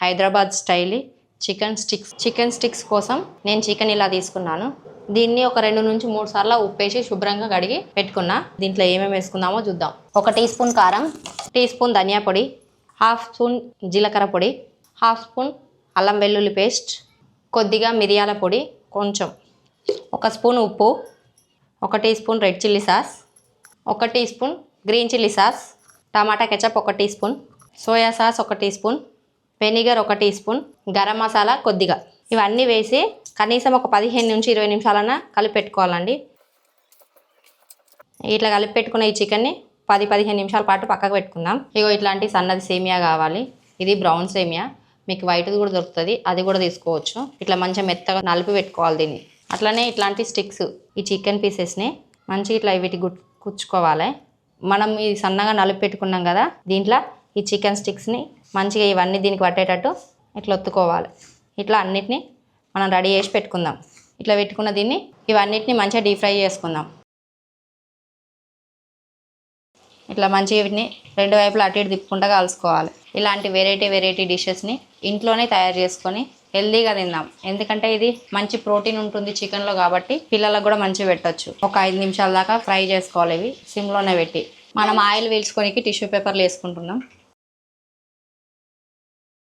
Hyderabad style chicken sticks chicken sticks కోసం నేను chicken ఇలా తీసుకున్నాను. దీన్ని ఒక రెండు నుంచి మూడు సార్లు ఉప్పేసి శుభ్రంగా కడిగి పెట్టుకున్నా. దీంట్లో ఏమేమి వేసుకుందామో చూద్దాం. ఒక టీ స్పూన్ కారం టీ స్పూన్ ధనియా పొడి హాఫ్ స్పూన్ జీలకర్ర పొడి హాఫ్ స్పూన్ అల్లం వెల్లుల్లి పేస్ట్ కొద్దిగా మిరియాల పొడి కొంచెం ఒక స్పూన్ ఉప్పు ఒక teaspoon red chilli sauce ఒక teaspoon green chilli sauce tomato ketchup ఒక టీ స్పూన్ సోయా సాస్ ఒక టీ స్పూన్ వెనిగర్ ఒక టీ స్పూన్ గరం మసాలా కొద్దిగా. ఇవన్నీ వేసి కనీసం ఒక పదిహేను నుంచి ఇరవై నిమిషాలన్నా కలిపి పెట్టుకోవాలండి ఇట్లా కలిపి పెట్టుకున్న ఈ చికెన్ని పది పదిహేను నిమిషాల పాటు పక్కకు పెట్టుకుందాం. ఇగో ఇట్లాంటి సన్నది సేమియా కావాలి. ఇది బ్రౌన్ సేమియా. మీకు వైట్ది కూడా దొరుకుతుంది అది కూడా తీసుకోవచ్చు. ఇట్లా మంచిగా మెత్తగా నలిపి పెట్టుకోవాలి దీన్ని. అట్లనే ఇట్లాంటి స్టిక్స్ ఈ చికెన్ పీసెస్ని మంచిగా ఇట్లా వీటి గుచ్చుకోవాలి. కుచ్చుకోవాలి మనం ఇది సన్నగా నలిపి పెట్టుకున్నాం కదా దీంట్లో ఈ చికెన్ స్టిక్స్ని మంచిగా ఇవన్నీ దీనికి పట్టేటట్టు ఇట్లా ఒత్తుకోవాలి. ఇట్లా అన్నిటినీ మనం రెడీ చేసి పెట్టుకుందాం. ఇట్లా పెట్టుకున్న దీన్ని ఇవన్నిటిని మంచిగా డీప్ ఫ్రై చేసుకుందాం. ఇట్లా మంచిగా వీటిని రెండు వైపులా అటు ఇటు తిప్పుకుంటా కలుసుకోవాలి. ఇలాంటి వెరైటీ వెరైటీ డిషెస్ని ఇంట్లోనే తయారు చేసుకొని హెల్దీగా తిందాం. ఎందుకంటే ఇది మంచి ప్రోటీన్ ఉంటుంది చికెన్లో కాబట్టి పిల్లలకు కూడా మంచిగా పెట్టచ్చు. ఒక ఐదు నిమిషాల దాకా ఫ్రై చేసుకోవాలి ఇవి సిమ్లోనే పెట్టి. మనం ఆయిల్ పీల్చుకోనికి టిష్యూ పేపర్లు వేసుకుంటున్నాం.